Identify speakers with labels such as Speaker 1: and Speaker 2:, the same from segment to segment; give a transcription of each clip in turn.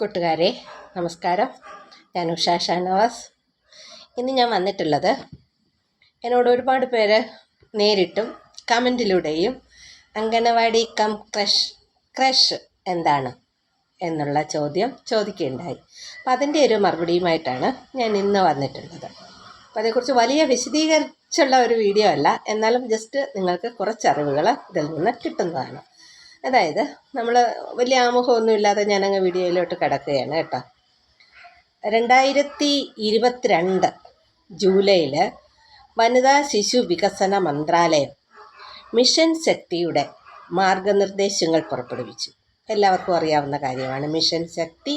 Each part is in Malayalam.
Speaker 1: കൂട്ടുകാരെ നമസ്കാരം. ഞാൻ ഉഷ ഷാനവാസ്. ഇന്ന് ഞാൻ വന്നിട്ടുള്ളത് എന്നോട് ഒരുപാട് പേര് നേരിട്ടും കമന്റിലൂടെയും അങ്കണവാടി കം ക്രഷ് ക്രഷ് എന്താണ് എന്നുള്ള ചോദ്യം ചോദിക്കുകയുണ്ടായി. അപ്പം അതിന്റെ ഒരു മറുപടിയുമായിട്ടാണ് ഞാൻ ഇന്ന് വന്നിട്ടുള്ളത്. അപ്പോൾ അതേക്കുറിച്ച് വലിയ വിശദീകരിച്ചുള്ള ഒരു വീഡിയോ അല്ല. എന്നാലും ജസ്റ്റ് നിങ്ങൾക്ക് കുറച്ച് അറിവുകൾ ഇതിൽ നിന്ന് കിട്ടുന്നതാണ്. അതായത് നമ്മൾ വലിയ ആമുഖമൊന്നും ഇല്ലാതെ ഞാനങ്ങ് വീഡിയോയിലോട്ട് കിടക്കുകയാണ് കേട്ടോ. രണ്ടായിരത്തി ഇരുപത്തിരണ്ട് ജൂലൈയിൽ വനിതാ ശിശു വികസന മന്ത്രാലയം മിഷൻ ശക്തിയുടെ മാർഗനിർദ്ദേശങ്ങൾ പുറപ്പെടുവിച്ചു. എല്ലാവർക്കും അറിയാവുന്ന കാര്യമാണ്. മിഷൻ ശക്തി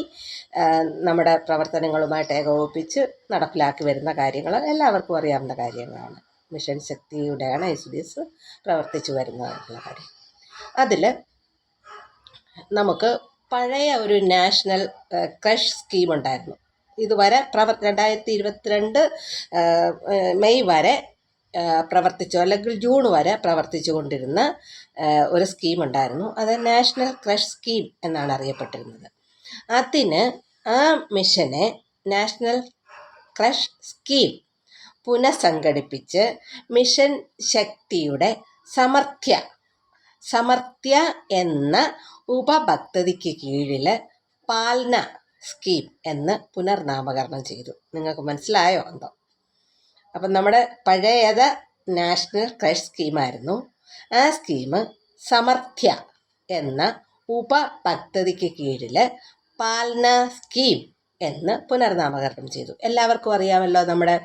Speaker 1: നമ്മുടെ പ്രവർത്തനങ്ങളുമായിട്ട് ഏകോപിപ്പിച്ച് നടപ്പിലാക്കി വരുന്ന കാര്യങ്ങൾ എല്ലാവർക്കും അറിയാവുന്ന കാര്യങ്ങളാണ്. മിഷൻ ശക്തിയുടെയാണ് എസ് ഡി എസ് പ്രവർത്തിച്ചു വരുന്നതായിട്ടുള്ള കാര്യം. അതിൽ നമുക്ക് പഴയ ഒരു നാഷണൽ ക്രഷ് സ്കീം ഉണ്ടായിരുന്നു. ഇതുവരെ പ്രവർ രണ്ടായിരത്തി ഇരുപത്തിരണ്ട് മെയ് വരെ പ്രവർത്തിച്ചു അല്ലെങ്കിൽ ജൂൺ വരെ പ്രവർത്തിച്ചു കൊണ്ടിരുന്ന ഒരു സ്കീം ഉണ്ടായിരുന്നു. അത് നാഷണൽ ക്രഷ് സ്കീം എന്നാണ് അറിയപ്പെട്ടിരുന്നത്. അതിന് ആ മിഷനെ നാഷണൽ ക്രഷ് സ്കീം പുനഃസംഘടിപ്പിച്ച് മിഷൻ ശക്തിയുടെ സമർത്ഥ്യ സമർത്ഥ്യ എന്ന ഉപപദ്ധതിക്ക് കീഴിൽ പാൽന സ്കീം എന്ന് പുനർനാമകരണം ചെയ്തു. നിങ്ങൾക്ക് മനസ്സിലായോ എന്തോ? അപ്പം നമ്മുടെ പഴയത് നാഷണൽ ക്രഷ് സ്കീമായിരുന്നു. ആ സ്കീം സമർത്ഥ്യ എന്ന ഉപപദ്ധതിക്ക് കീഴിൽ പാൽന സ്കീം എന്ന് പുനർനാമകരണം ചെയ്തു. എല്ലാവർക്കും അറിയാമല്ലോ നമ്മുടെ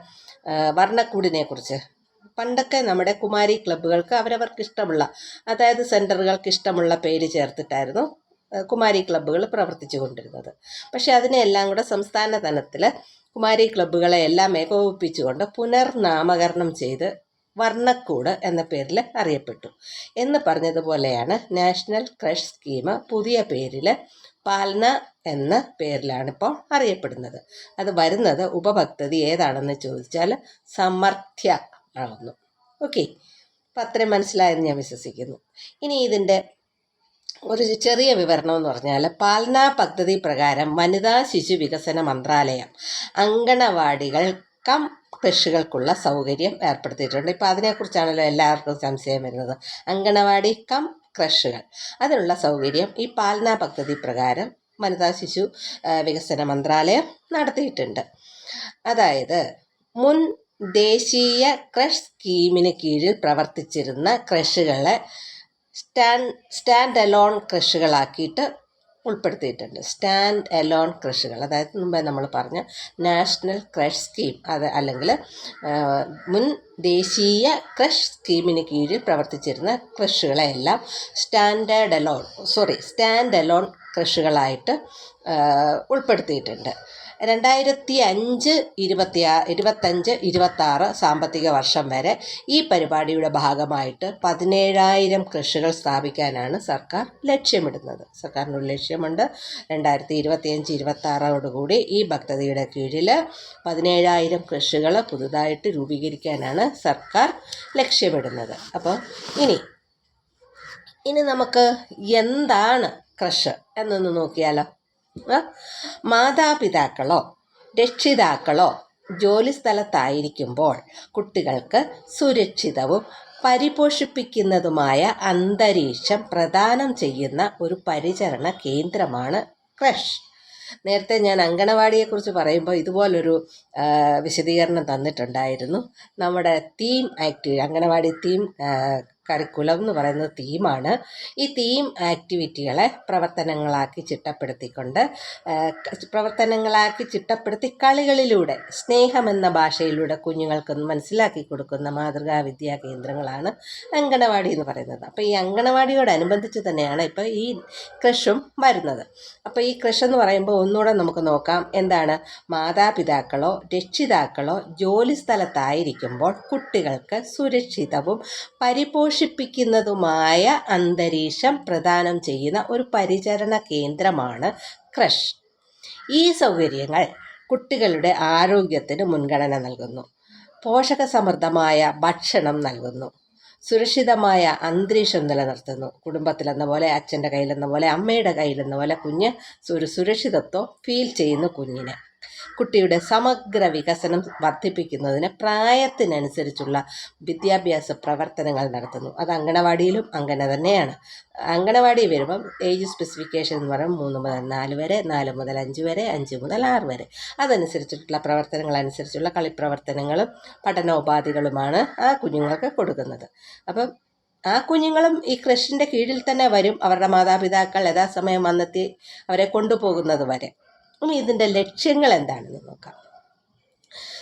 Speaker 1: വർണക്കൂടിനെ കുറിച്ച്. പണ്ടൊക്കെ നമ്മുടെ കുമാരി ക്ലബ്ബുകൾക്ക് അവരവർക്ക് ഇഷ്ടമുള്ള അതായത് സെന്ററുകൾക്ക് ഇഷ്ടമുള്ള പേര് ചേർത്തിട്ടായിരുന്നു കുമാരി ക്ലബ്ബുകൾ പ്രവർത്തിച്ചു കൊണ്ടിരുന്നത്. പക്ഷേ അതിനെല്ലാം കൂടെ സംസ്ഥാന തലത്തിൽ കുമാരി ക്ലബ്ബുകളെ എല്ലാം ഏകോപിപ്പിച്ചുകൊണ്ട് പുനർനാമകരണം ചെയ്ത് വർണക്കൂട് എന്ന പേരിൽ അറിയപ്പെട്ടു. എന്ന് പറഞ്ഞതുപോലെയാണ് നാഷണൽ ക്രഷ് സ്കീം പുതിയ പേരിൽ പാൽന എന്ന പേരിലാണ് ഇപ്പോൾ അറിയപ്പെടുന്നത്. അത് വരുന്നത് ഉപപദ്ധതി ഏതാണെന്ന് ചോദിച്ചാൽ സമർത്ഥ്യ ആകുന്നു ഓക്കെ അപ്പം അത്രയും മനസ്സിലായെന്ന് ഞാൻ വിശ്വസിക്കുന്നു. ഇനി ഇതിന്റെ ഒരു ചെറിയ വിവരണം എന്ന് പറഞ്ഞാൽ പാൽന പദ്ധതി പ്രകാരം വനിതാ ശിശു വികസന മന്ത്രാലയം അങ്കണവാടികൾ കം കൃഷികൾക്കുള്ള സൗകര്യം ഏർപ്പെടുത്തിയിട്ടുണ്ട്. ഇപ്പോൾ അതിനെക്കുറിച്ചാണല്ലോ എല്ലാവർക്കും സംശയം വരുന്നത്. അങ്കണവാടി കം ക്രഷുകൾ അതിനുള്ള സൗകര്യം ഈ പാൽന പദ്ധതി പ്രകാരം വനിതാ ശിശു വികസന മന്ത്രാലയം നടത്തിയിട്ടുണ്ട്. അതായത് മുൻ ദേശീയ ക്രഷ് സ്കീമിന് കീഴിൽ പ്രവർത്തിച്ചിരുന്ന ക്രഷുകളെ സ്റ്റാൻഡ് സ്റ്റാൻഡ് അലോൺ ക്രഷുകളാക്കിയിട്ട് ഉൾപ്പെടുത്തിയിട്ടുണ്ട്. സ്റ്റാൻഡ് അലോൺ ക്രഷുകൾ അതായത് മുമ്പേ നമ്മൾ പറഞ്ഞ നാഷണൽ ക്രഷ് സ്കീം അത് അല്ലെങ്കിൽ മുൻ ദേശീയ ക്രഷ് സ്കീമിന് കീഴിൽ പ്രവർത്തിച്ചിരുന്ന കൃഷികളെല്ലാം standard alone sorry stand alone കൃഷികളായിട്ട് ഉൾപ്പെടുത്തിയിട്ടുണ്ട്. രണ്ടായിരത്തി അഞ്ച് ഇരുപത്തി ഇരുപത്തഞ്ച് ഇരുപത്താറ് സാമ്പത്തിക വർഷം വരെ ഈ പരിപാടിയുടെ ഭാഗമായിട്ട് പതിനേഴായിരം കൃഷികൾ സ്ഥാപിക്കാനാണ് സർക്കാർ ലക്ഷ്യമിടുന്നത്. സർക്കാരിനൊരു ലക്ഷ്യമുണ്ട്. രണ്ടായിരത്തി ഇരുപത്തിയഞ്ച് ഇരുപത്താറോടുകൂടി ഈ പദ്ധതിയുടെ കീഴിൽ പതിനേഴായിരം കൃഷികൾ പുതുതായിട്ട് രൂപീകരിക്കാനാണ് സർക്കാർ ലക്ഷ്യമിടുന്നത്. അപ്പോൾ ഇനി ഇനി നമുക്ക് എന്താണ് ക്രഷ് എന്നൊന്ന് നോക്കിയാലോ. ആ? മാതാപിതാക്കളോ രക്ഷിതാക്കളോ ജോലി സ്ഥലത്തായിരിക്കുമ്പോൾ കുട്ടികൾക്ക് സുരക്ഷിതവും പരിപോഷിപ്പിക്കുന്നതുമായ അന്തരീക്ഷം പ്രദാനം ചെയ്യുന്ന ഒരു പരിചരണ കേന്ദ്രമാണ് ക്രഷ്. നേരത്തെ ഞാൻ അങ്കണവാടിയെക്കുറിച്ച് പറയുമ്പോൾ ഇതുപോലൊരു വിശദീകരണം തന്നിട്ടുണ്ടായിരുന്നു. നമ്മുടെ theme activity anganwadi theme curriculum എന്ന് പറയുന്ന തീമാണ് ഈ തീം ആക്ടിവിറ്റികളെ പ്രവർത്തനങ്ങളാക്കി ചിട്ടപ്പെടുത്തിക്കൊണ്ട് പ്രവർത്തനങ്ങളാക്കി ചിട്ടപ്പെടുത്തി കളികളിലൂടെ സ്നേഹമെന്ന ഭാഷയിലൂടെ കുഞ്ഞുങ്ങൾക്ക് മനസ്സിലാക്കി കൊടുക്കുന്ന മാതൃകാ വിദ്യാ കേന്ദ്രങ്ങളാണ് അങ്കണവാടി എന്ന് പറയുന്നത്. അപ്പോൾ ഈ അങ്കണവാടിയോടനുബന്ധിച്ച് തന്നെയാണ് ഇപ്പോൾ ഈ കൃഷും വരുന്നത്. അപ്പോൾ ഈ ക്രഷ് എന്ന് പറയുമ്പോൾ ഒന്നുകൂടെ നമുക്ക് നോക്കാം. എന്താണ്? മാതാപിതാക്കളോ രക്ഷിതാക്കളോ ജോലി സ്ഥലത്തായിരിക്കുമ്പോൾ കുട്ടികൾക്ക് സുരക്ഷിതവും പരിപോഷിപ്പിക്കുന്നതുമായ അന്തരീക്ഷം പ്രദാനം ചെയ്യുന്ന ഒരു പരിചരണ കേന്ദ്രമാണ് ക്രഷ്. ഈ സൗകര്യങ്ങൾ കുട്ടികളുടെ ആരോഗ്യത്തിന് മുൻഗണന നൽകുന്നു. പോഷകസമൃദ്ധമായ ഭക്ഷണം നൽകുന്നു. സുരക്ഷിതമായ അന്തരീക്ഷം നിലനിർത്തുന്നു. കുടുംബത്തിലെന്ന പോലെ അച്ഛന്റെ കയ്യിലെന്ന പോലെ അമ്മയുടെ കയ്യിലെന്ന പോലെ കുഞ്ഞ് ഒരു സുരക്ഷിതത്വം ഫീൽ ചെയ്യുന്നു കുഞ്ഞിന്. കുട്ടിയുടെ സമഗ്ര വികസനം വർദ്ധിപ്പിക്കുന്നതിന് പ്രായത്തിനനുസരിച്ചുള്ള വിദ്യാഭ്യാസ പ്രവർത്തനങ്ങൾ നടത്തുന്നു. അത് അങ്കണവാടിയിലും അങ്ങനെ തന്നെയാണ്. അങ്കണവാടി വരുമ്പം ഏജ് സ്പെസിഫിക്കേഷൻ എന്ന് പറയുമ്പോൾ മൂന്ന് മുതൽ നാല് വരെ നാല് മുതൽ അഞ്ച് വരെ അഞ്ച് മുതൽ ആറ് വരെ. അതനുസരിച്ചിട്ടുള്ള പ്രവർത്തനങ്ങൾ അനുസരിച്ചുള്ള കളിപ്രവർത്തനങ്ങളും പഠനോപാധികളുമാണ് ആ കുഞ്ഞുങ്ങൾക്ക് കൊടുക്കുന്നത്. അപ്പം ആ കുഞ്ഞുങ്ങളും ഈ കൃഷിന്റെ കീഴിൽ തന്നെ വരും. അവരുടെ മാതാപിതാക്കൾ യഥാസമയം വന്നെത്തി അവരെ കൊണ്ടുപോകുന്നത് വരെ. ഇനി ഇതിന്റെ ലക്ഷ്യങ്ങൾ എന്താണെന്ന് നോക്കാം.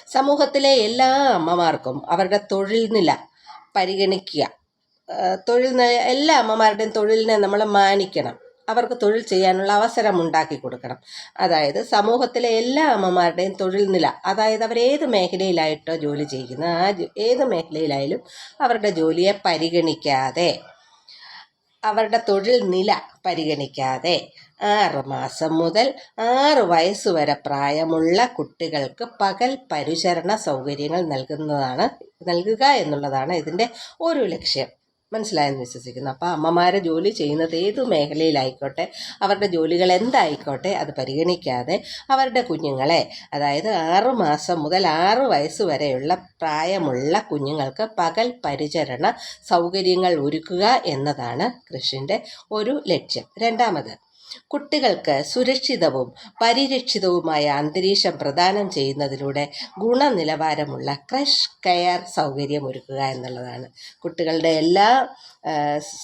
Speaker 1: സമൂഹത്തിലെ എല്ലാ അമ്മമാർക്കും അവരുടെ തൊഴിൽ നില പരിഗണിക്കുക. തൊഴിൽ നില എല്ലാ അമ്മമാരുടെയും തൊഴിലിനെ നമ്മൾ മാനിക്കണം. അവർക്ക് തൊഴിൽ ചെയ്യാനുള്ള അവസരം ഉണ്ടാക്കി കൊടുക്കണം. അതായത് സമൂഹത്തിലെ എല്ലാ അമ്മമാരുടെയും തൊഴിൽ നില അതായത് അവർ ഏത് മേഖലയിലായിട്ടോ ജോലി ചെയ്യുന്ന ആ ഏത് മേഖലയിലായാലും അവരുടെ ജോലിയെ പരിഗണിക്കാതെ അവരുടെ തൊഴിൽ നില പരിഗണിക്കാതെ ആറ് മാസം മുതൽ ആറ് വയസ്സ് വരെ പ്രായമുള്ള കുട്ടികൾക്ക് പകൽ പരിചരണ സൗകര്യങ്ങൾ നൽകുന്നതാണ് നൽകുക എന്നുള്ളതാണ് ഇതിന്റെ ഒരു ലക്ഷ്യം. മനസ്സിലായെന്ന് വിശ്വസിക്കുന്നു. അപ്പോൾ അമ്മമാരെ ജോലി ചെയ്യുന്നത് ഏത് മേഖലയിലായിക്കോട്ടെ അവരുടെ ജോലികൾ എന്തായിക്കോട്ടെ അത് പരിഗണിക്കാതെ അവരുടെ കുഞ്ഞുങ്ങളെ അതായത് ആറ് മാസം മുതൽ ആറ് വയസ്സ് വരെയുള്ള പ്രായമുള്ള കുഞ്ഞുങ്ങൾക്ക് പകൽ പരിചരണ സൗകര്യങ്ങൾ ഒരുക്കുക എന്നതാണ് കൃഷിന്റെ ഒരു ലക്ഷ്യം. രണ്ടാമത് കുട്ടികൾക്ക് സുരക്ഷിതവും പരിരക്ഷിതവുമായ അന്തരീക്ഷം പ്രദാനം ചെയ്യുന്നതിലൂടെ ഗുണനിലവാരമുള്ള ക്രഷ് കെയർ സൗകര്യം ഒരുക്കുക എന്നുള്ളതാണ്. കുട്ടികളുടെ എല്ലാ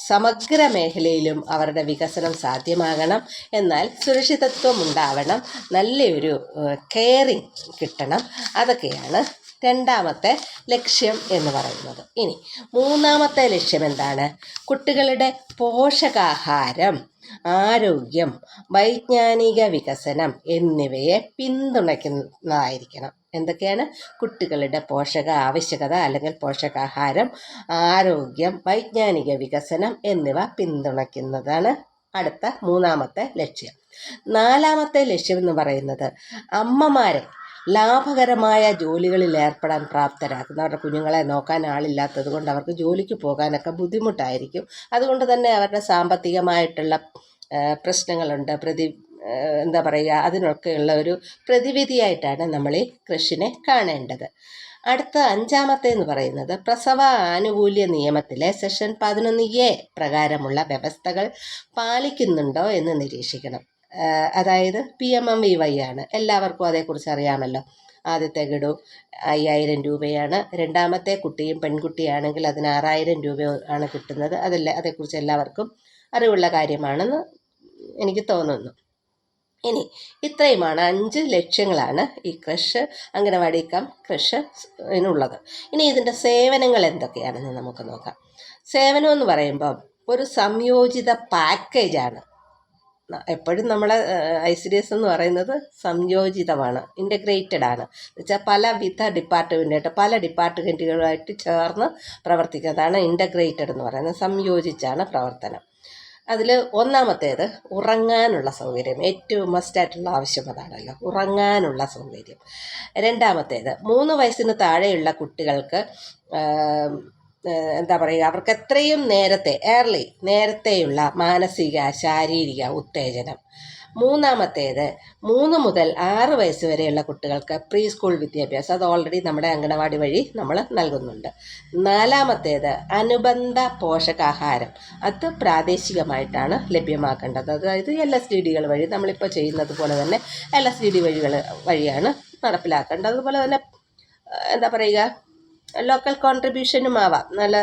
Speaker 1: സമഗ്ര മേഖലയിലും അവരുടെ വികസനം സാധ്യമാകണം. എന്നാൽ സുരക്ഷിതത്വം ഉണ്ടാവണം. നല്ലൊരു കെയറിങ് കിട്ടണം. അതൊക്കെയാണ് രണ്ടാമത്തെ ലക്ഷ്യം എന്ന് പറയുന്നത്. ഇനി മൂന്നാമത്തെ ലക്ഷ്യം എന്താണ്? കുട്ടികളുടെ പോഷകാഹാരം ആരോഗ്യം വൈജ്ഞാനിക വികസനം എന്നിവയെ പിന്തുണയ്ക്കുന്നതായിരിക്കണം. എന്തൊക്കെയാണ്? കുട്ടികളുടെ പോഷക ആവശ്യകത അല്ലെങ്കിൽ പോഷകാഹാരം ആരോഗ്യം വൈജ്ഞാനിക വികസനം എന്നിവ പിന്തുണയ്ക്കുന്നതാണ് അടുത്ത മൂന്നാമത്തെ ലക്ഷ്യം. നാലാമത്തെ ലക്ഷ്യം എന്ന് പറയുന്നത് അമ്മമാരെ ലാഭകരമായ ജോലികളിൽ ഏർപ്പെടാൻ പ്രാപ്തരാക്കുന്ന. അവരുടെ കുഞ്ഞുങ്ങളെ നോക്കാൻ ആളില്ലാത്തത് കൊണ്ട് അവർക്ക് ജോലിക്ക് പോകാനൊക്കെ ബുദ്ധിമുട്ടായിരിക്കും. അതുകൊണ്ട് തന്നെ അവരുടെ സാമ്പത്തികമായിട്ടുള്ള പ്രശ്നങ്ങളുണ്ട്. പ്രതി എന്താ പറയുക അതിനൊക്കെയുള്ള ഒരു പ്രതിവിധിയായിട്ടാണ് നമ്മൾ ഈ കൃഷിനെ കാണേണ്ടത്. അടുത്ത അഞ്ചാമത്തെ എന്ന് പറയുന്നത് പ്രസവ ആനുകൂല്യ നിയമത്തിലെ സെഷൻ പതിനൊന്ന് എ പ്രകാരമുള്ള വ്യവസ്ഥകൾ പാലിക്കുന്നുണ്ടോ എന്ന് നിരീക്ഷിക്കണം. അതായത് P M M V Y ആണ്. എല്ലാവർക്കും അതേക്കുറിച്ച് അറിയാമല്ലോ. ആദ്യത്തെ ഗഡു അയ്യായിരം രൂപയാണ്. രണ്ടാമത്തെ കുട്ടിയും പെൺകുട്ടിയാണെങ്കിൽ അതിന് ആറായിരം രൂപ ആണ് കിട്ടുന്നത്. അതല്ല അതേക്കുറിച്ച് എല്ലാവർക്കും അറിവുള്ള കാര്യമാണെന്ന് എനിക്ക് തോന്നുന്നു. ഇനി ഇത്രയുമാണ് അഞ്ച് ലക്ഷ്യങ്ങളാണ് ഈ ക്രഷ് അംഗനവാടി കം ക്രഷ് ഇനുള്ളത് ഇനി ഇതിന്റെ സേവനങ്ങൾ എന്തൊക്കെയാണെന്ന് നമുക്ക് നോക്കാം. സേവനം എന്ന് പറയുമ്പോൾ ഒരു സംയോജിത പാക്കേജാണ്. എപ്പോഴും നമ്മളെ ഐ എന്ന് പറയുന്നത് സംയോജിതമാണ് ഇന്റഗ്രേറ്റഡ് ആണ്. എന്നുവെച്ചാൽ പലവിധ ഡിപ്പാർട്ട്മെന്റായിട്ട് പല ഡിപ്പാർട്ട്മെന്റുകളുമായിട്ട് ചേർന്ന് പ്രവർത്തിക്കുന്നതാണ് ഇന്റഗ്രേറ്റഡ് എന്ന് പറയുന്നത് സംയോജിച്ചാണ് പ്രവർത്തനം. അതിൽ ഒന്നാമത്തേത് ഉറങ്ങാനുള്ള സൗകര്യം ഏറ്റവും മസ്റ്റായിട്ടുള്ള ആവശ്യം അതാണല്ലോ ഉറങ്ങാനുള്ള സൗകര്യം. രണ്ടാമത്തേത് മൂന്ന് വയസ്സിന് താഴെയുള്ള കുട്ടികൾക്ക് എന്താ പറയുക അവർക്ക് എത്രയും നേരത്തെ ഏർലി നേരത്തെയുള്ള മാനസിക ശാരീരിക ഉത്തേജനം. മൂന്നാമത്തേത് മൂന്ന് മുതൽ ആറ് വയസ്സ് വരെയുള്ള കുട്ടികൾക്ക് പ്രീ സ്കൂൾ വിദ്യാഭ്യാസം അത് ഓൾറെഡി നമ്മുടെ അംഗനവാടി വഴി നമ്മൾ നൽകുന്നുണ്ട്. നാലാമത്തേത് അനുബന്ധ പോഷകാഹാരം. അത് പ്രാദേശികമായിട്ടാണ് ലഭ്യമാക്കേണ്ടത്. അതായത് എൽ എസ് ഡി ഡികൾ വഴി നമ്മളിപ്പോൾ ചെയ്യുന്നത് പോലെ തന്നെ എൽ എസ് ഡി ഡി വഴികൾ വഴിയാണ് നടപ്പിലാക്കേണ്ടത്. അതുപോലെ തന്നെ എന്താ പറയുക ലോക്കൽ കോൺട്രിബ്യൂഷനും ആവാം. നല്ല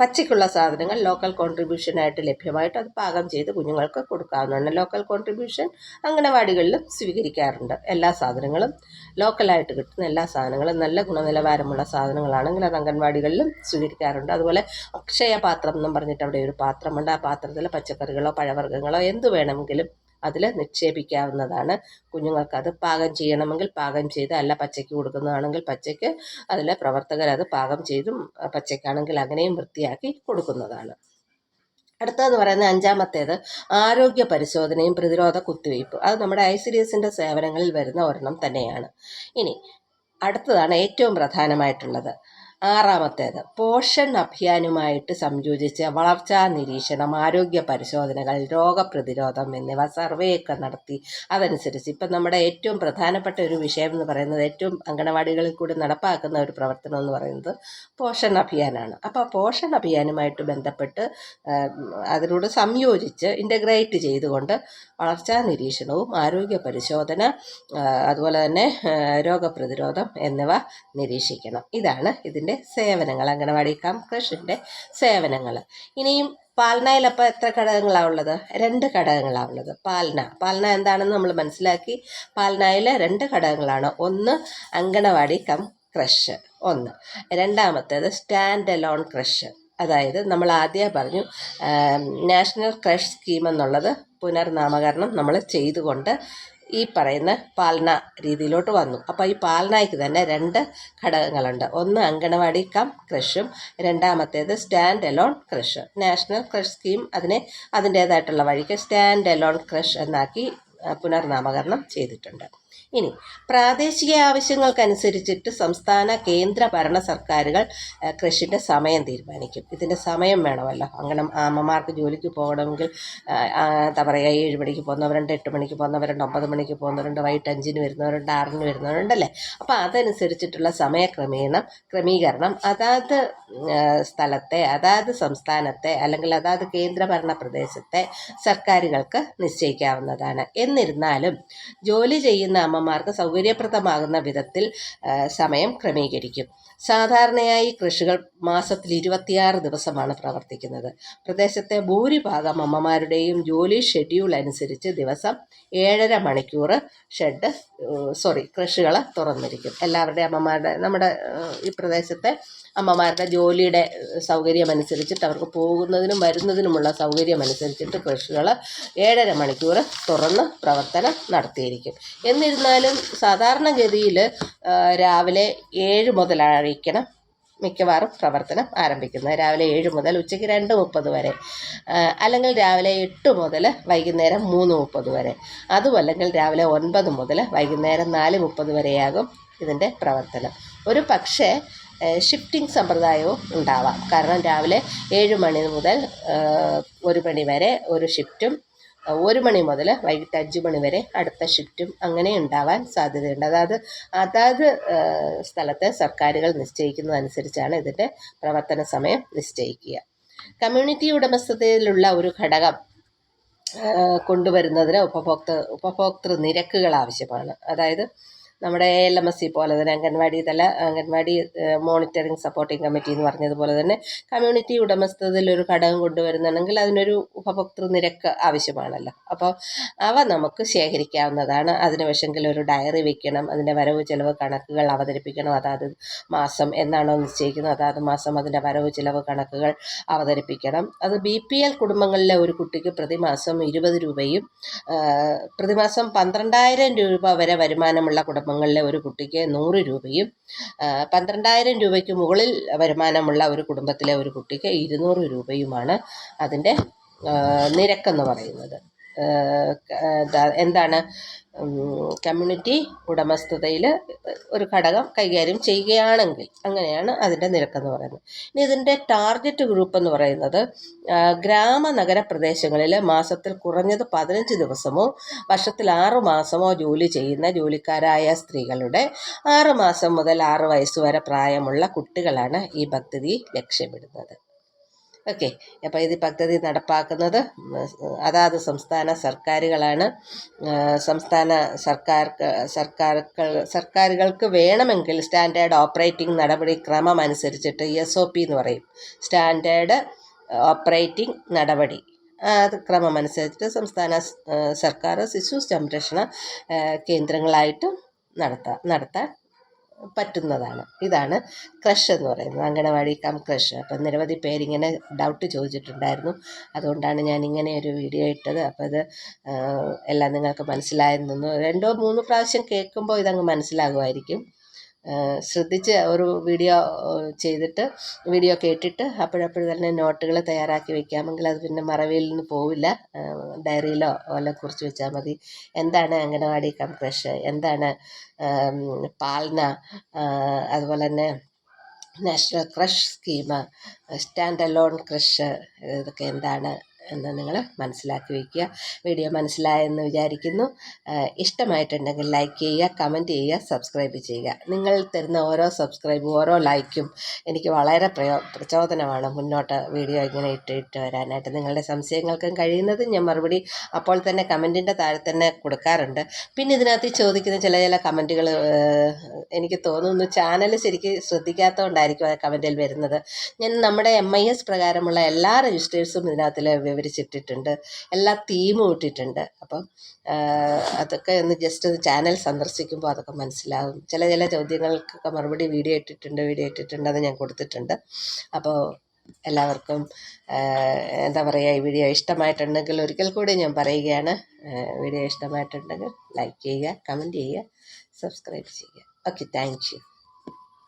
Speaker 1: പച്ചയ്ക്കുള്ള സാധനങ്ങൾ ലോക്കൽ കോൺട്രിബ്യൂഷനായിട്ട് ലഭ്യമായിട്ട് അത് പാകം ചെയ്ത് കുഞ്ഞുങ്ങൾക്ക് കൊടുക്കാവുന്നതാണ്. ലോക്കൽ കോൺട്രിബ്യൂഷൻ അംഗനവാടികളിലും സ്വീകരിക്കാറുണ്ട്. എല്ലാ സാധനങ്ങളും ലോക്കലായിട്ട് കിട്ടുന്ന എല്ലാ സാധനങ്ങളും നല്ല ഗുണനിലവാരമുള്ള സാധനങ്ങളാണെങ്കിൽ അത് അംഗൻവാടികളിലും സ്വീകരിക്കാറുണ്ട്. അതുപോലെ അക്ഷയ പാത്രം എന്നും പറഞ്ഞിട്ട് അവിടെ ഒരു പാത്രമുണ്ട്. ആ പാത്രത്തിൽ പച്ചക്കറികളോ പഴവർഗങ്ങളോ എന്ത് വേണമെങ്കിലും അതിൽ നിക്ഷേപിക്കാവുന്നതാണ്. കുഞ്ഞുങ്ങൾക്ക് അത് പാകം ചെയ്യണമെങ്കിൽ പാകം ചെയ്ത് അല്ല പച്ചയ്ക്ക് കൊടുക്കുന്നതാണെങ്കിൽ പച്ചയ്ക്ക് അതിലെ പ്രവർത്തകർ അത് പാകം ചെയ്തും പച്ചയ്ക്കാണെങ്കിൽ അങ്ങനെയും വൃത്തിയാക്കി കൊടുക്കുന്നതാണ്. അടുത്തതെന്ന് പറയുന്ന അഞ്ചാമത്തേത് ആരോഗ്യ പരിശോധനയും പ്രതിരോധ കുത്തിവയ്പ്പ് അത് നമ്മുടെ ഐ സേവനങ്ങളിൽ വരുന്ന ഒരെണ്ണം തന്നെയാണ്. ഇനി അടുത്തതാണ് ഏറ്റവും പ്രധാനമായിട്ടുള്ളത്. ആറാമത്തേത്. പോഷൻ അഭിയാനുമായിട്ട് സംയോജിച്ച് വളർച്ചാ നിരീക്ഷണം ആരോഗ്യ പരിശോധനകൾ രോഗപ്രതിരോധം എന്നിവ സർവേയൊക്കെ നടത്തി. അതനുസരിച്ച് ഇപ്പം നമ്മുടെ ഏറ്റവും പ്രധാനപ്പെട്ട ഒരു വിഷയം എന്ന് പറയുന്നത് ഏറ്റവും അംഗനവാടികളിൽ കൂടി നടപ്പാക്കുന്ന ഒരു പ്രവർത്തനം എന്ന് പറയുന്നത് പോഷൺ അഭിയാനാണ്. അപ്പോൾ പോഷൻ അഭിയാനുമായിട്ട് ബന്ധപ്പെട്ട് അതിനോട് സംയോജിച്ച് ഇന്റഗ്രേറ്റ് ചെയ്തുകൊണ്ട് വളർച്ചാ നിരീക്ഷണവും ആരോഗ്യ പരിശോധന അതുപോലെ തന്നെ രോഗപ്രതിരോധം എന്നിവ നിരീക്ഷിക്കണം. ഇതാണ് ഇതിന്റെ സേവനങ്ങൾ അംഗനവാടി കം കൃഷിന്റെ സേവനങ്ങൾ. ഇനിയും പാൽനയിൽ അപ്പോൾ എത്ര ഘടകങ്ങളാണ് ഉള്ളത്? രണ്ട് ഘടകങ്ങളാണ് ഉള്ളത്. പാൽന. പാൽന എന്താണെന്ന് നമ്മൾ മനസ്സിലാക്കി. പാലനയിൽ രണ്ട് ഘടകങ്ങളാണ്. ഒന്ന് അങ്കണവാടി കം ക്രഷ്. ഒന്ന്. രണ്ടാമത്തേത് സ്റ്റാൻഡ് അലോൺ ക്രഷ്. അതായത് നമ്മൾ ആദ്യം പറഞ്ഞു നാഷണൽ ക്രഷ് സ്കീം എന്നുള്ളത് പുനർനാമകരണം നമ്മൾ ചെയ്തുകൊണ്ട് ഈ പറയുന്ന പാലന രീതിയിലോട്ട് വന്നു. അപ്പോൾ ഈ പാലനയ്ക്ക് തന്നെ രണ്ട് ഘടകങ്ങളുണ്ട്. ഒന്ന് അങ്കണവാടി കം ക്രഷും രണ്ടാമത്തേത് stand alone creche national creche scheme അതിനെ അതിന്റേതായിട്ടുള്ള വഴിക്ക് സ്റ്റാൻഡ് എലോൺ ക്രഷ് എന്നാക്കി പുനർനാമകരണം ചെയ്തിട്ടുണ്ട്. ഇനി പ്രാദേശിക ആവശ്യങ്ങൾക്കനുസരിച്ചിട്ട് സംസ്ഥാന കേന്ദ്ര ഭരണ സർക്കാരുകൾ കൃഷിന്റെ സമയം തീരുമാനിക്കും. ഇതിന്റെ സമയം വേണമല്ലോ. അങ്ങനെ അമ്മമാർക്ക് ജോലിക്ക് പോകണമെങ്കിൽ എന്താ പറയുക ഏഴ് മണിക്ക് പോകുന്നവരുണ്ട് എട്ട് മണിക്ക് പോകുന്നവരുണ്ട് ഒമ്പത് മണിക്ക് പോകുന്നവരുണ്ട് വൈകിട്ട് അഞ്ചിന് വരുന്നവരുണ്ട് ആറിന് വരുന്നവരുണ്ടല്ലേ അപ്പോൾ അതനുസരിച്ചിട്ടുള്ള സമയക്രമീണം ക്രമീകരണം അതാത് സ്ഥലത്തെ അതാത് സംസ്ഥാനത്തെ അല്ലെങ്കിൽ അതാത് കേന്ദ്രഭരണ പ്രദേശത്തെ സർക്കാരുകൾക്ക് നിശ്ചയിക്കാവുന്നതാണ്. എന്നിരുന്നാലും ജോലി ചെയ്യുന്ന അമ്മമാർക്ക് സൗകര്യപ്രദമാകുന്ന വിധത്തിൽ സമയം ക്രമീകരിക്കും. സാധാരണയായി കൃഷികൾ മാസത്തിൽ ഇരുപത്തിയാറ് ദിവസമാണ് പ്രവർത്തിക്കുന്നത്. പ്രദേശത്തെ ഭൂരിഭാഗം അമ്മമാരുടെയും ജോലി ഷെഡ്യൂൾ അനുസരിച്ച് ദിവസം ഏഴര മണിക്കൂർ ഷെഡ് സോറി കൃഷികൾ തുറന്നിരിക്കും. എല്ലാവരുടെയും അമ്മമാരുടെ നമ്മുടെ ഈ പ്രദേശത്തെ അമ്മമാരുടെ ജോലിയുടെ സൗകര്യമനുസരിച്ചിട്ട് അവർക്ക് പോകുന്നതിനും വരുന്നതിനുമുള്ള സൗകര്യമനുസരിച്ചിട്ട് കൃഷികൾ ഏഴര മണിക്കൂർ തുറന്ന് പ്രവർത്തനം നടത്തിയിരിക്കും. എന്നിരുന്നാലും സാധാരണഗതിയിൽ രാവിലെ ഏഴ് മുതലായിരിക്കണം മിക്കവാറും പ്രവർത്തനം ആരംഭിക്കുന്നത്. രാവിലെ ഏഴ് മുതൽ ഉച്ചയ്ക്ക് രണ്ട് മുപ്പത് വരെ. അല്ലെങ്കിൽ രാവിലെ എട്ട് മുതൽ വൈകുന്നേരം മൂന്ന് മുപ്പത് വരെ. അതുമല്ലെങ്കിൽ രാവിലെ ഒൻപത് മുതൽ വൈകുന്നേരം നാല് മുപ്പത് വരെയാകും ഇതിന്റെ പ്രവർത്തനം. ഒരു പക്ഷേ ഷിഫ്റ്റിംഗ് സമ്പ്രദായവും ഉണ്ടാവാം. കാരണം രാവിലെ ഏഴ് മണി മുതൽ ഒരു മണി വരെ ഒരു ഷിഫ്റ്റും ഒരു മണി മുതൽ വൈകിട്ട് അഞ്ച് മണി വരെ അടുത്ത ഷിഫ്റ്റും അങ്ങനെ ഉണ്ടാവാൻ സാധ്യതയുണ്ട്. അതായത് അതാത് സ്ഥലത്തെ സർക്കാരുകൾ നിശ്ചയിക്കുന്നതനുസരിച്ചാണ് ഇതിന്റെ പ്രവർത്തന സമയം നിശ്ചയിക്കുക. കമ്മ്യൂണിറ്റി ഉടമസ്ഥതയിലുള്ള ഒരു ഘടകം കൊണ്ടുവരുന്നതിന് ഉപഭോക്തൃ ഉപഭോക്തൃ നിരക്കുകൾ ആവശ്യമാണ്. അതായത് നമ്മുടെ എൽ എം എസ് സി പോലെ തന്നെ അംഗൻവാടി തല അംഗൻവാടി മോണിറ്ററിംഗ് സപ്പോർട്ടിംഗ് കമ്മിറ്റി എന്ന് പറഞ്ഞതുപോലെ തന്നെ കമ്മ്യൂണിറ്റി ഉടമസ്ഥതയിൽ ഒരു ഘടകം കൊണ്ടുവരുന്നുണ്ടെങ്കിൽ അതിനൊരു ഉപഭോക്തൃ നിരക്ക് ആവശ്യമാണല്ലോ. അപ്പോൾ അവ നമുക്ക് ശേഖരിക്കാവുന്നതാണ്. അതിന് വശമെങ്കിൽ ഒരു ഡയറി വെക്കണം അതിന്റെ വരവ് ചിലവ് കണക്കുകൾ അവതരിപ്പിക്കണം. അതാത് മാസം എന്നാണോ നിശ്ചയിക്കുന്നത് അതാത് മാസം അതിന്റെ വരവ് ചിലവ് കണക്കുകൾ അവതരിപ്പിക്കണം. അത് ബി പി എൽ കുടുംബങ്ങളിലെ ഒരു കുട്ടിക്ക് പ്രതിമാസം ഇരുപത് രൂപയും പ്രതിമാസം പന്ത്രണ്ടായിരം രൂപ വരെ വരുമാനമുള്ള കുടുംബം കുടുംബങ്ങളിലെ ഒരു കുട്ടിക്ക് നൂറ് രൂപയും പന്ത്രണ്ടായിരം രൂപയ്ക്ക് മുകളിൽ വരുമാനമുള്ള ഒരു കുടുംബത്തിലെ ഒരു കുട്ടിക്ക് ഇരുന്നൂറ് രൂപയുമാണ് അതിന്റെ നിരക്കെന്ന് പറയുന്നത്. എന്താണ് കമ്മ്യൂണിറ്റി ഉടമസ്ഥതയിൽ ഒരു ഘടകം കൈകാര്യം ചെയ്യുകയാണെങ്കിൽ അങ്ങനെയാണ് അതിന്റെ നിരക്കെന്ന് പറയുന്നത്. ഇനി ഇതിന്റെ ടാർഗറ്റ് ഗ്രൂപ്പ് എന്ന് പറയുന്നത് ഗ്രാമ നഗര പ്രദേശങ്ങളിൽ മാസത്തിൽ കുറഞ്ഞത് പതിനഞ്ച് ദിവസമോ വർഷത്തിൽ ആറ് മാസമോ ജോലി ചെയ്യുന്ന ജോലിക്കാരായ സ്ത്രീകളുടെ ആറ് മാസം മുതൽ ആറ് വയസ്സ് വരെ പ്രായമുള്ള കുട്ടികളാണ് ഈ പദ്ധതി ലക്ഷ്യമിടുന്നത്. ഓക്കെ. അപ്പോൾ ഇത് പദ്ധതി നടപ്പാക്കുന്നത് അതാത് സംസ്ഥാന സർക്കാരുകളാണ്. സംസ്ഥാന സർക്കാർ സർക്കാരുകൾ സർക്കാരുകൾക്ക് വേണമെങ്കിൽ സ്റ്റാൻഡേർഡ് ഓപ്പറേറ്റിംഗ് നടപടിക്രമം അനുസരിച്ചിട്ട് എസ് ഒ പി എന്ന് പറയും. സ്റ്റാൻഡേർഡ് ഓപ്പറേറ്റിംഗ് നടപടി. അത് ക്രമമനുസരിച്ചിട്ട് സംസ്ഥാന സർക്കാർ ശിശു സംരക്ഷണ കേന്ദ്രങ്ങളായിട്ട് നടത്താം നടത്താൻ പറ്റുന്നതാണ്. ഇതാണ് ക്രഷ് എന്ന് പറയുന്നത്. അങ്കണവാടി കം ക്രഷ് അപ്പം നിരവധി പേരിങ്ങനെ ഡൗട്ട് ചോദിച്ചിട്ടുണ്ടായിരുന്നു. അതുകൊണ്ടാണ് ഞാൻ ഇങ്ങനെ ഒരു വീഡിയോ ഇട്ടത്. അപ്പോൾ ഇത് എല്ലാം നിങ്ങൾക്ക് മനസ്സിലായെന്നു രണ്ടോ മൂന്നോ പ്രാവശ്യം കേൾക്കുമ്പോൾ ഇതങ്ങ് മനസ്സിലാകുമായിരിക്കും. ശ്രദ്ധിച്ച് ഒരു വീഡിയോ ചെയ്തിട്ട് വീഡിയോ കേട്ടിട്ട് അപ്പോഴപ്പോഴും തന്നെ നോട്ടുകൾ തയ്യാറാക്കി വെക്കാമെങ്കിൽ അത് പിന്നെ മറവിയിൽ നിന്ന് പോവില്ല. ഡയറിയിലോ വല്ല കുറിച്ച് വെച്ചാൽ മതി. എന്താണ് അംഗനവാടി കംപ്രഷ് എന്താണ് പാൽന? അതുപോലെ തന്നെ national creche scheme stand alone creche ഇതൊക്കെ എന്താണ്? എന്ന് നിങ്ങൾ മനസ്സിലാക്കി വയ്ക്കുക. വീഡിയോ മനസ്സിലായെന്ന് വിചാരിക്കുന്നു. ഇഷ്ടമായിട്ടുണ്ടെങ്കിൽ ലൈക്ക് ചെയ്യുക കമന്റ് ചെയ്യുക സബ്സ്ക്രൈബ് ചെയ്യുക. നിങ്ങൾ തരുന്ന ഓരോ സബ്സ്ക്രൈബും ഓരോ ലൈക്കും എനിക്ക് വളരെ പ്രയോ പ്രചോദനമാണ് മുന്നോട്ട് വീഡിയോ ഇങ്ങനെ ഇട്ടിട്ട് ഇട്ട് വരാനായിട്ട്. നിങ്ങളുടെ സംശയങ്ങൾക്കും കഴിയുന്നത് ഞാൻ മറുപടി അപ്പോൾ തന്നെ കമന്റിന്റെ താഴെ തന്നെ കൊടുക്കാറുണ്ട്. പിന്നെ ഇതിനകത്ത് ചോദിക്കുന്ന ചില ചില കമന്റുകൾ എനിക്ക് തോന്നുന്നു ചാനൽ ശരിക്കും ശ്രദ്ധിക്കാത്തതുകൊണ്ടായിരിക്കും ആ കമന്റിൽ വരുന്നത്. ഞാൻ നമ്മുടെ എം ഐ എസ് പ്രകാരമുള്ള എല്ലാ രജിസ്റ്റേഴ്സും ഇതിനകത്തിൽ വിവരിച്ചിട്ടിട്ടുണ്ട് എല്ലാ തീമും ഇട്ടിട്ടുണ്ട്. അപ്പം അതൊക്കെ ഒന്ന് ജസ്റ്റ് ഒന്ന് ചാനൽ സന്ദർശിക്കുമ്പോൾ അതൊക്കെ മനസ്സിലാകും ചില ചില ചോദ്യങ്ങൾക്കൊക്കെ മറുപടി വീഡിയോ ഇട്ടിട്ടുണ്ട് വീഡിയോ ഇട്ടിട്ടുണ്ട് അത് ഞാൻ കൊടുത്തിട്ടുണ്ട്. അപ്പോൾ എല്ലാവർക്കും എന്താ പറയുക ഈ വീഡിയോ ഇഷ്ടമായിട്ടുണ്ടെങ്കിൽ ഒരിക്കൽ കൂടി ഞാൻ പറയുകയാണ്. വീഡിയോ ഇഷ്ടമായിട്ടുണ്ടെങ്കിൽ ലൈക്ക് ചെയ്യുക കമന്റ് ചെയ്യുക സബ്സ്ക്രൈബ് ചെയ്യുക. Okay thank